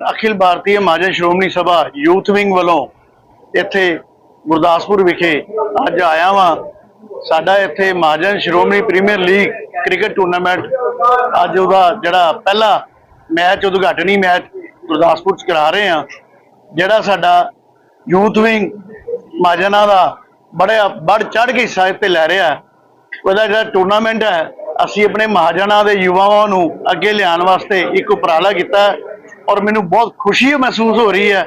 ਅਖਿਲ Bharti Mahajan Shiromani Sabha youth wing ਵੱਲੋਂ ਇੱਥੇ ਗੁਰਦਾਸਪੁਰ ਵਿਖੇ ਅੱਜ ਆਇਆ ਵਾਂ। ਸਾਡਾ ਇੱਥੇ Mahajan Shiromani premier league cricket tournament ਅੱਜ ਉਹਦਾ ਜਿਹੜਾ ਪਹਿਲਾ ਮੈਚ, ਉਦਘਾਟਨੀ ਮੈਚ ਗੁਰਦਾਸਪੁਰ ਚ ਕਰਾ ਰਹੇ ਆ ਜਿਹੜਾ ਸਾਡਾ ਯੂਥ ਵਿੰਗ ਮਹਾਜਨਾਂ ਦਾ ਬੜੇ ਬੜ ਚੜ ਕੇ ਹਿੱਸਾ ਤੇ ਲੈ ਰਿਹਾ ਉਹਦਾ ਜਿਹੜਾ ਟੂਰਨਾਮੈਂਟ ਹੈ, ਅਸੀਂ ਆਪਣੇ ਮਹਾਜਨਾਂ ਦੇ ਯੁਵਾਵਾਂ ਨੂੰ ਅੱਗੇ ਲਿਆਉਣ ਵਾਸਤੇ ਇੱਕ ਉਪਰਾਲਾ ਕੀਤਾ ਔਰ ਮੈਨੂੰ ਬਹੁਤ ਖੁਸ਼ੀ ਮਹਿਸੂਸ ਹੋ ਰਹੀ ਹੈ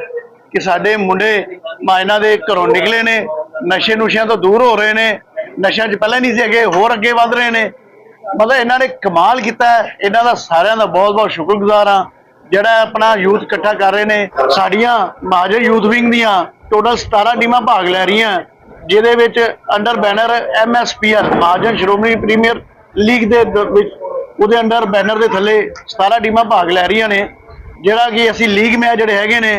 ਕਿ ਸਾਡੇ ਮੁੰਡੇ ਮਹਾਜਨਾਂ ਦੇ ਘਰੋਂ ਨਿਕਲੇ ਨੇ, ਨਸ਼ੇ ਨੁਸ਼ਿਆਂ ਤੋਂ ਦੂਰ ਹੋ ਰਹੇ ਨੇ, ਨਸ਼ਿਆਂ 'ਚ ਪਹਿਲਾਂ ਨਹੀਂ ਸੀ ਅੱਗੇ ਹੋਰ ਅੱਗੇ ਵਧ ਰਹੇ ਨੇ। ਮਤਲਬ ਇਹਨਾਂ ਨੇ ਕਮਾਲ ਕੀਤਾ ਇਹਨਾਂ ਦਾ ਸਾਰਿਆਂ ਦਾ ਬਹੁਤ ਬਹੁਤ ਸ਼ੁਕਰਗੁਜ਼ਾਰ ਹਾਂ। ਜਿਹੜਾ ਆਪਣਾ ਯੂਥ ਇਕੱਠਾ ਕਰ ਰਹੇ ਨੇ, ਸਾਡੀਆਂ ਮਹਾਜਨ ਯੂਥ ਵਿੰਗ ਦੀਆਂ ਟੋਟਲ 17 ਟੀਮਾਂ ਭਾਗ ਲੈ ਰਹੀਆਂ, ਜਿਹਦੇ ਵਿੱਚ under banner MSPL Mahajan Shiromani premier league ਦੇ ਦ- ਵਿੱਚ ਉਹਦੇ ਅੰਡਰ ਬੈਨਰ ਦੇ ਥੱਲੇ 17 ਟੀਮਾਂ ਭਾਗ ਲੈ ਰਹੀਆਂ ਨੇ। ਜਿਹੜਾ ਕਿ ਅਸੀਂ ਲੀਗ ਮੈਚ ਜਿਹੜੇ ਹੈਗੇ ਨੇ,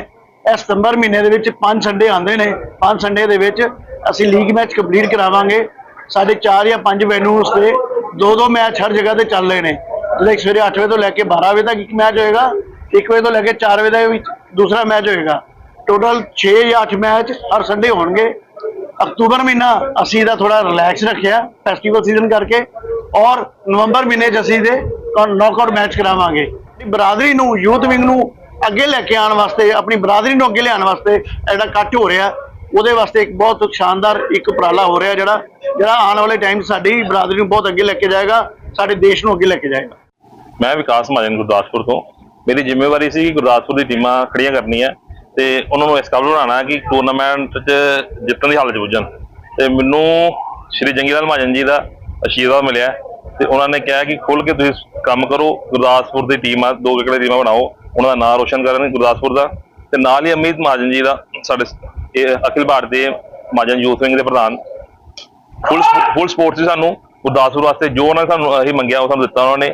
ਇਹ ਸਤੰਬਰ ਮਹੀਨੇ ਦੇ ਵਿੱਚ ਪੰਜ ਸੰਡੇ ਆਉਂਦੇ ਨੇ। ਪੰਜ ਸੰਡੇ ਦੇ ਵਿੱਚ ਅਸੀਂ ਲੀਗ ਮੈਚ ਕੰਪਲੀਟ ਕਰਾਵਾਂਗੇ। ਸਾਡੇ 4 ਜਾਂ 5 ਵੈਨਿਊਜ਼ ਤੇ ਦੋ ਦੋ ਮੈਚ ਹਰ ਜਗ੍ਹਾ ਤੇ ਚੱਲ ਰਹੇ ਨੇ। ਜਿਹੜੇ ਸਵੇਰੇ 8 ਵਜੇ ਤੋਂ ਲੈ ਕੇ 12 ਵਜੇ ਤੱਕ ਇੱਕ ਮੈਚ ਹੋਏਗਾ 1 ਵਜੇ ਤੋਂ ਲੈ ਕੇ 4 ਵਜੇ ਦਾ ਵਿੱਚ ਦੂਸਰਾ ਮੈਚ ਹੋਏਗਾ। ਟੋਟਲ 6 ਜਾਂ 8 ਮੈਚ ਹਰ ਸੰਡੇ ਹੋਣਗੇ। ਅਕਤੂਬਰ ਮਹੀਨਾ ਅਸੀਂ ਇਹਦਾ ਥੋੜਾ ਰਿਲੈਕਸ ਰੱਖਿਆ ਫੈਸਟੀਵਲ ਸੀਜ਼ਨ ਕਰਕੇ। ਔਰ ਨਵੰਬਰ ਮਹੀਨੇ 'ਚ ਅਸੀਂ ਇਹਦੇ ਨੌਕਆਊਟ ਮੈਚ ਕਰਾਵਾਂਗੇ। ਬਰਾਦਰੀ ਨੂੰ ਯੂਥ ਵਿੰਗ ਨੂੰ ਅੱਗੇ ਲੈ ਕੇ ਆਉਣ ਵਾਸਤੇ, ਆਪਣੀ ਬਰਾਦਰੀ ਨੂੰ ਅੱਗੇ ਲਿਆਉਣ ਵਾਸਤੇ ਜਿਹੜਾ ਇਕੱਠ ਹੋ ਰਿਹਾ। ਉਹਦੇ ਵਾਸਤੇ ਇੱਕ ਬਹੁਤ ਸ਼ਾਨਦਾਰ ਇੱਕ ਉਪਰਾਲਾ ਹੋ ਰਿਹਾ ਜਿਹੜਾ ਜਿਹੜਾ ਆਉਣ ਵਾਲੇ ਟਾਈਮ ਸਾਡੀ ਬਰਾਦਰੀ ਨੂੰ ਬਹੁਤ ਅੱਗੇ ਲੈ ਕੇ ਜਾਏਗਾ, ਸਾਡੇ ਦੇਸ਼ ਨੂੰ ਅੱਗੇ ਲੈ ਕੇ ਜਾਏਗਾ। ਮੈਂ ਵਿਕਾਸ ਮਹਾਜਨ ਗੁਰਦਾਸਪੁਰ ਤੋਂ। ਮੇਰੀ ਜ਼ਿੰਮੇਵਾਰੀ ਸੀ ਕਿ ਗੁਰਦਾਸਪੁਰ ਦੀ ਟੀਮਾਂ ਖੜੀਆਂ ਕਰਨੀਆਂ ਤੇ ਉਹਨਾਂ ਨੂੰ ਇਸ ਕਾਬਲ ਬਣਾਉਣਾ ਕਿ ਟੂਰਨਾਮੈਂਟ 'ਚ ਜਿੱਤਣ ਦੀ ਹਾਲਤ 'ਚ ਪੁੱਜਣ। ਤੇ ਮੈਨੂੰ ਸ਼੍ਰੀ ਜੰਗੀਲਾਲ ਮਹਾਜਨ ਜੀ ਦਾ ਆਸ਼ੀਰਵਾਦ ਮਿਲਿਆ। ਤੇ ਉਹਨਾਂ ਨੇ ਕਿਹਾ ਕਿ ਖੁੱਲ ਕੇ ਤੁਸੀਂ ਕੰਮ ਕਰੋ, ਗੁਰਦਾਸਪੁਰ ਦੀ ਟੀਮ ਆ, ਦੋ ਵਿਕੜੇ ਟੀਮਾਂ ਬਣਾਓ, ਉਹਨਾਂ ਦਾ ਨਾਮ ਰੋਸ਼ਨ ਕਰਨ, ਗੁਰਦਾਸਪੁਰ ਦਾ। ਤੇ ਨਾਲ ਹੀ ਅਮਿਤ ਮਹਾਜਨ ਜੀ ਦਾ, ਸਾਡੇ ਅਖਿਲ ਭਾਰਤੀ ਮਹਾਜਨ ਯੂਥ ਵਿੰਗ ਦੇ ਪ੍ਰਧਾਨ। ਫੁੱਲ ਫੁੱਲ ਸਪੋਰਟ ਸੀ ਸਾਨੂੰ, ਗੁਰਦਾਸਪੁਰ ਵਾਸਤੇ ਜੋ ਉਹਨਾਂ ਨੇ ਸਾਨੂੰ ਅਸੀਂ ਮੰਗਿਆ, ਉਹ ਸਾਨੂੰ ਦਿੱਤਾ ਉਹਨਾਂ ਨੇ।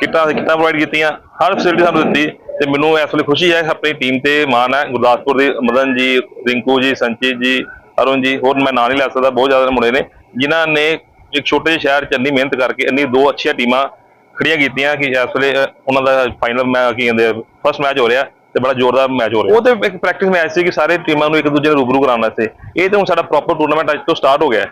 ਕਿੱਟਾਂ ਕਿੱਟਾਂ ਪ੍ਰੋਵਾਈਡ ਕੀਤੀਆਂ, ਹਰ ਫੈਸਿਲਿਟੀ ਸਾਨੂੰ ਦਿੱਤੀ। ਤੇ ਮੈਨੂੰ ਇਸ ਵੇਲੇ ਖੁਸ਼ੀ ਹੈ, ਆਪਣੀ ਟੀਮ ਤੇ ਮਾਣ ਹੈ। ਗੁਰਦਾਸਪੁਰ ਦੇ ਮਦਨ ਜੀ, ਰਿੰਕੂ ਜੀ, ਸੰਚਿਤ ਜੀ, ਅਰੁਣ ਜੀ, ਹੋਰ ਮੈਂ ਨਾਂ ਨਹੀਂ ਲੈ ਸਕਦਾ, ਬਹੁਤ ਜ਼ਿਆਦਾ ਮੁੰਡੇ ਨੇ, ਜਿਨ੍ਹਾਂ ਨੇ ਇੱਕ ਛੋਟੇ ਜਿਹੇ ਸ਼ਹਿਰ ਚ ਇੰਨੀ ਮਿਹਨਤ ਕਰਕੇ, ਇੰਨੀ ਦੋ ਅੱਛੀਆਂ ਟੀਮਾਂ ਖੜੀਆਂ ਕੀਤੀਆਂ ਕਿ ਇਸ ਵੇਲੇ ਉਹਨਾਂ ਦਾ ਫਾਈਨਲ ਮੈਂ ਕੀ ਕਹਿੰਦੇ ਫਸਟ ਮੈਚ ਹੋ ਰਿਹਾ ਤੇ ਬੜਾ ਜ਼ੋਰਦਾਰ ਮੈਚ ਹੋ ਰਿਹਾ। ਉਹ ਤੇ ਇੱਕ ਪ੍ਰੈਕਟਿਸ ਮੈਚ ਸੀ ਕਿ ਸਾਰੇ ਟੀਮਾਂ ਨੂੰ ਇੱਕ ਦੂਜੇ ਨੂੰ ਰੂਬਰੂ ਕਰਾਉਣ ਵਾਸਤੇ। ਇਹ ਤੇ ਹੁਣ ਸਾਡਾ ਪ੍ਰੋਪਰ ਟੂਰਨਾਮੈਂਟ ਅੱਜ ਤੋਂ ਸਟਾਰਟ ਹੋ ਗਿਆ।